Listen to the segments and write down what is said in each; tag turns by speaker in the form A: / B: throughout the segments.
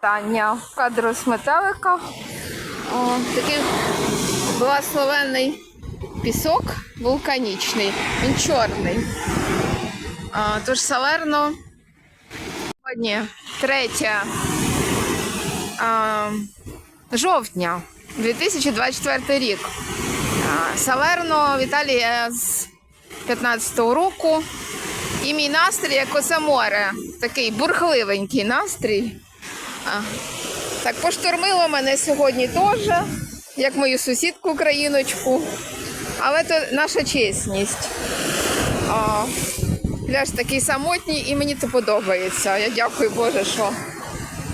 A: Таня в кадру з метелика. О, такий благословенний пісок вулканічний. Він чорний. А, тож Салерно сьогодні 3 а, жовтня 2024 рік. А, Салерно в з 15-го року. І мій настрій як оце море. Такий бурхливенький настрій. А, Так, поштормило мене сьогодні теж, як мою сусідку україночку. Але то наша чесність. Пляж такий самотній і мені це подобається. Я дякую Боже, що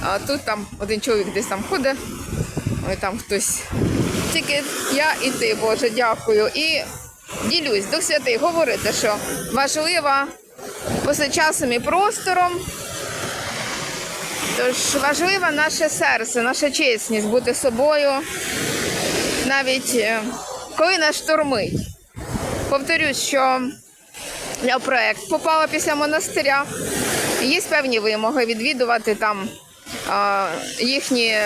A: а, тут там один чоловік десь там ходить, ой, там хтось. Тільки я і ти, Боже, дякую. І ділюсь, Дух Святий, говорите, що важлива поза часом і простором. Тож важливе наше серце, наша чесність бути собою, навіть е, коли нас штормить. Повторюсь, що я в проект попала після монастиря. Є певні вимоги відвідувати там а, їхні,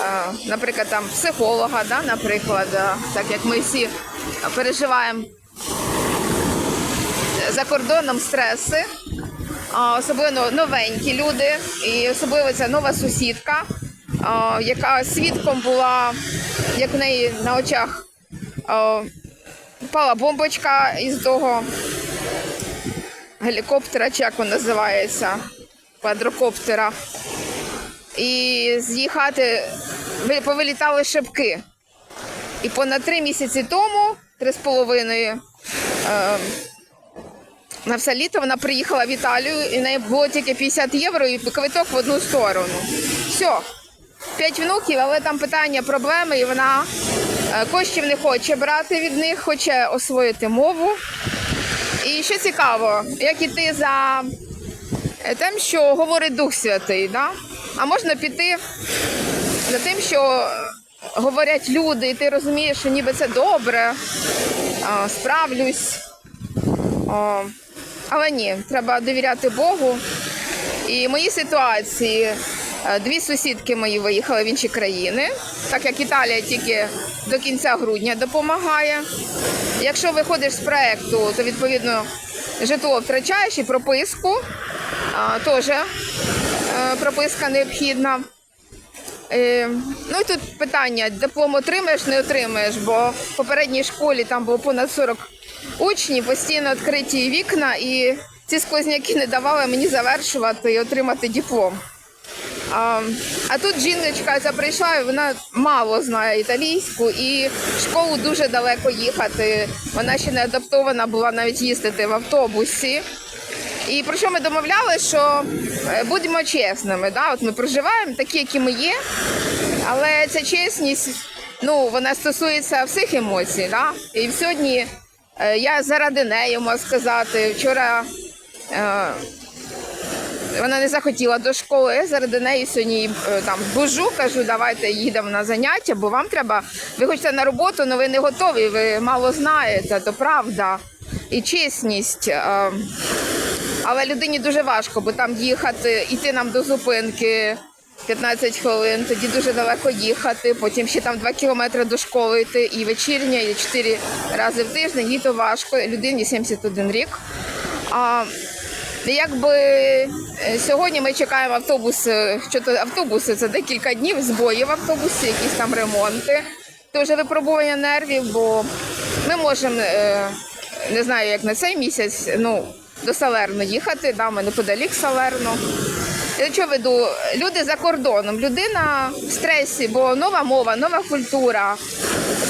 A: а, наприклад, там психолога, да, наприклад, а, так як ми всі переживаємо за кордоном стреси, особливо новенькі люди, і особливо ця нова сусідка, яка свідком була, як в неї на очах впала бомбочка із того гелікоптера, чи як він називається, квадрокоптера. І з її хати ви- повилітали шибки. І понад три місяці тому, три з половиною, е, на все літо вона приїхала в Італію, і в неї було тільки 50 євро і квиток в одну сторону. Все. П'ять внуків, але там питання, проблеми, і вона е, коштів не хоче брати від них, хоче освоїти мову. І що цікаво, як іти за е, тим, що говорить Дух Святий, да? а можна піти за тим, що говорять люди, і ти розумієш, що ніби це добре, справлюсь. Але ні, треба довіряти Богу. І моїй ситуації е, дві сусідки мої виїхали в інші країни, так як Італія тільки до кінця грудня допомагає. Якщо виходиш з проекту, то відповідно житло втрачаєш і прописку. Теж е, прописка необхідна. Е, ну і тут питання: диплом отримаєш, не отримаєш, бо в попередній школі там було понад 40 учнів, постійно відкриті вікна, і ці сквозняки не давали мені завершувати і отримати диплом. А, а тут жіночка ця прийшла, і вона мало знає італійську, і в школу дуже далеко їхати. Вона ще не адаптована була навіть їздити в автобусі. І про що ми домовляли, що е, будемо чесними. Да? От ми проживаємо такі, які ми є, але ця чесність, ну, вона стосується всіх емоцій. Да? І сьогодні я заради неї можу сказати, вчора е, вона не захотіла до школи, я заради неї сьогодні е, там бужу, кажу, давайте їдемо на заняття, бо вам треба, ви хочете на роботу, але ви не готові, ви мало знаєте, то правда. І чесність. е, але людині дуже важко, бо там їхати, йти нам до зупинки 15 хвилин, тоді дуже далеко їхати, потім ще там 2 кілометри до школи йти, і вечірня, і 4 рази в тиждень, їй то важко, людині 71 рік. А, якби е, сьогодні ми чекаємо автобус, е, що то автобуси це декілька днів, збої в автобусі, якісь там ремонти. Це вже випробування нервів, бо ми можемо, е, не знаю, як на цей місяць, ну, до Салерно їхати, да, ми неподалік Салерно. Я що веду? Люди за кордоном, людина в стресі, бо нова мова, нова культура.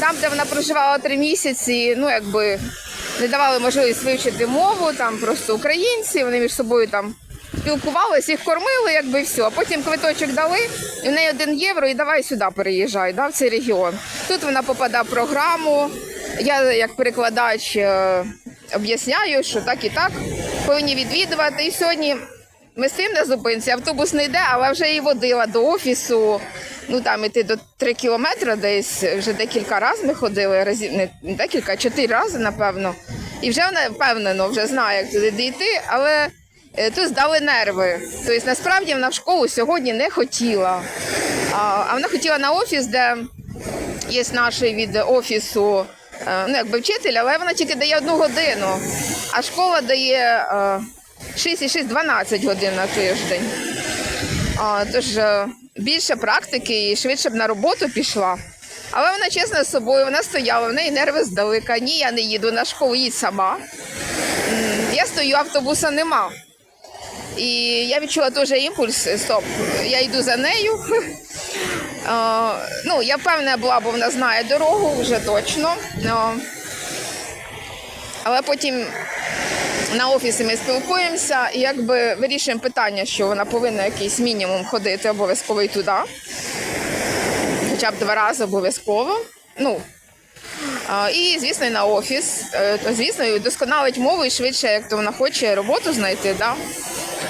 A: Там, де вона проживала три місяці, ну якби не давали можливість вивчити мову, там просто українці, вони між собою там спілкувалися, їх кормили, якби все. А потім квиточок дали, і в неї один євро, і давай сюди переїжджай, да, в цей регіон. Тут вона попадає в програму. Я як перекладач е, об'ясняю, що так і так повинні відвідувати. І сьогодні ми стоїмо на зупинці, автобус не йде, але вже її водила до офісу. Ну там іти до 3 кілометри десь вже декілька разів ми ходили, разів не декілька, чотири рази, напевно. І вже вона впевнено вже знає, як туди дійти, але е, тут здали нерви. Тобто, насправді вона в школу сьогодні не хотіла. А, вона хотіла на офіс, де є наш від офісу, е, ну якби вчитель, але вона тільки дає одну годину, а школа дає е, 6,6-12 годин на тиждень. А, тож е, більше практики і швидше б на роботу пішла. Але вона чесна з собою, вона стояла, в неї нерви здали. Каже, Ні, я не їду на школу, їдь сама. Я стою, автобуса нема. І я відчула теж імпульс. Стоп, я йду за нею. Ну, я впевнена була, бо вона знає дорогу вже точно. Але потім на офісі ми спілкуємося і якби вирішуємо питання, що вона повинна якийсь мінімум ходити обов'язково і туди. Хоча б два рази обов'язково. Ну, і, звісно, і на офіс. Е, То, звісно, і досконалить мову і швидше, як то вона хоче роботу знайти. Да?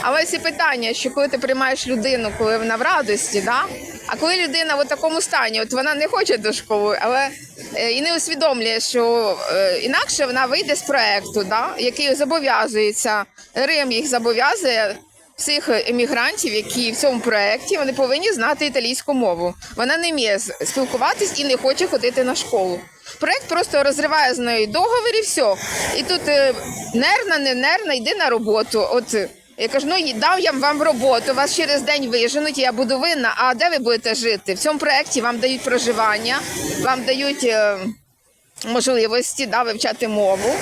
A: Але ці питання, що коли ти приймаєш людину, коли вона в радості, да? а коли людина в такому стані, от вона не хоче до школи, але і не усвідомлює, що е, інакше вона вийде з проекту, да? який зобов'язується, Рим їх зобов'язує. Всіх емігрантів, які в цьому проєкті, вони повинні знати італійську мову. Вона не вміє спілкуватись і не хоче ходити на школу. Проєкт просто розриває з нею договір і все. І тут е, нервна, не нервна, йди на роботу. От е, я кажу, ну дав я вам роботу, вас через день виженуть, я буду винна. А де ви будете жити? В цьому проєкті вам дають проживання, вам дають. е, можливості да, вивчати мову.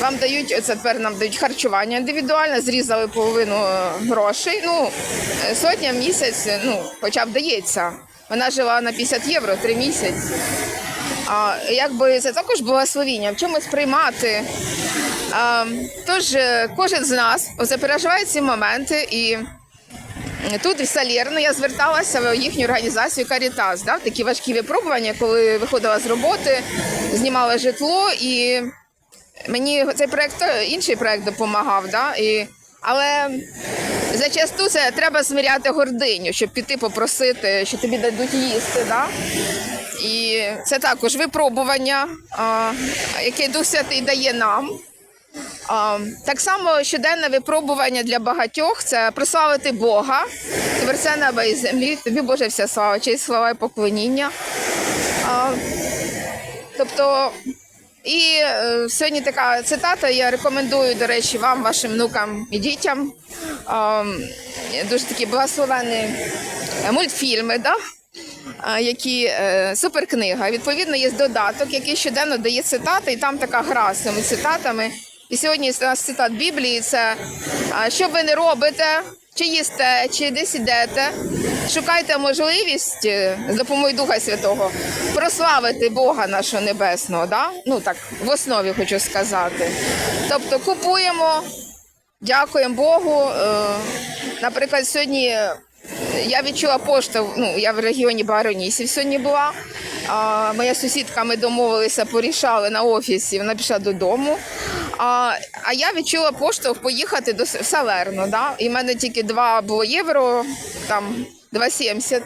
A: Вам дають це тепер нам дають харчування індивідуальне, зрізали половину е, грошей. Ну е, сотня місяць, е, ну хоча б дається. Вона жила на 50 євро три місяці. А якби це також благословіння, в чомусь приймати. Тож е, кожен з нас переживає ці моменти і. Тут в Салєрно я зверталася в їхню організацію Карітас, да, такі важкі випробування, коли виходила з роботи, знімала житло, і мені цей проект інший проект допомагав. Да, і, але зачасту це треба зміряти гординю, щоб піти попросити, що тобі дадуть їсти. Да? І це також випробування, яке Дух Святий дає нам. Так само щоденне випробування для багатьох це прославити Бога, творця неба і землі. Тобі Боже вся слава, честь, слава і поклоніння. Тобто, і е, сьогодні така цитата. Я рекомендую, до речі, вам, вашим внукам і дітям. Дуже такі благословенні мультфільми. Да? які е, суперкнига. Відповідно, є додаток, який щоденно дає цитати, і там така гра з цими цитатами. І сьогодні у нас цитат Біблії: це що ви не робите, чи їсте, чи десь ідете. Шукайте можливість е, з допомогою Духа Святого прославити Бога нашого Небесного. Да? Ну так, в основі хочу сказати. Тобто купуємо, Дякуємо Богу. Е, Наприклад, сьогодні я відчула пошту. Ну, я в регіоні Баронісів сьогодні була. А, моя сусідка, ми домовилися, порішали на офісі. Вона пішла додому. А, а я відчула поштовх поїхати до Салерно. Да? І в мене тільки 2 було євро, там 2,70.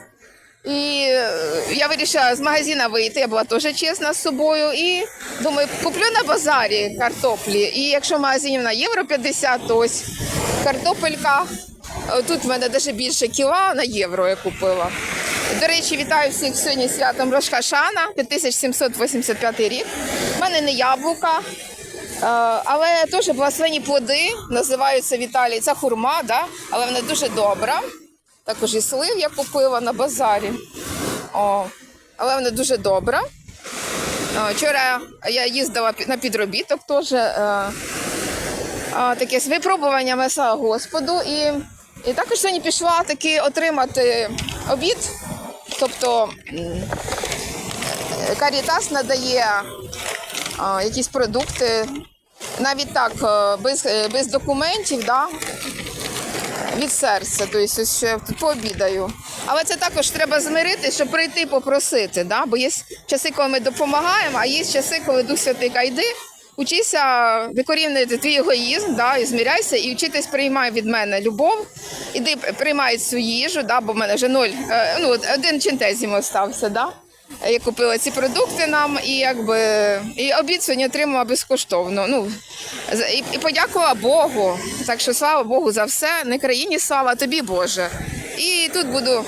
A: І е, я вирішила з магазина вийти, я була теж чесна з собою. І думаю, куплю на базарі картоплі. І якщо в на євро 50, то ось картопелька. е, Тут в мене навіть більше кіла на євро я купила. До речі, вітаю всіх сьогодні святом Рошкашана, 5785 рік. У мене не яблука, але теж благословені плоди, називаються в Італії. Це хурма, да? але вона дуже добра. Також і слив я купила на базарі. О, але вона дуже добра. Вчора я їздила на підробіток теж. Е, е, таке з випробуваннями слава Господу. І, і також сьогодні пішла таки отримати обід. Тобто е, Карітас надає якісь продукти, навіть так, е, без, е, без документів, да, від серця, тобто ще пообідаю. Але це також треба змирити, щоб прийти попросити. Да? Бо є часи, коли ми допомагаємо, а є часи, коли Дух Святий каже, йди, учися викорінити твій егоїзм, да? і зміряйся, і вчитись приймай від мене любов. Іди приймай цю їжу, да? бо в мене вже ноль, е, ну, один чинтезім остався. Да? Я купила ці продукти нам і якби і обід сьогодні отримала безкоштовно. Ну і, і подякувала Богу. Так що слава Богу за все. Не країні слава, а тобі Боже. І тут буду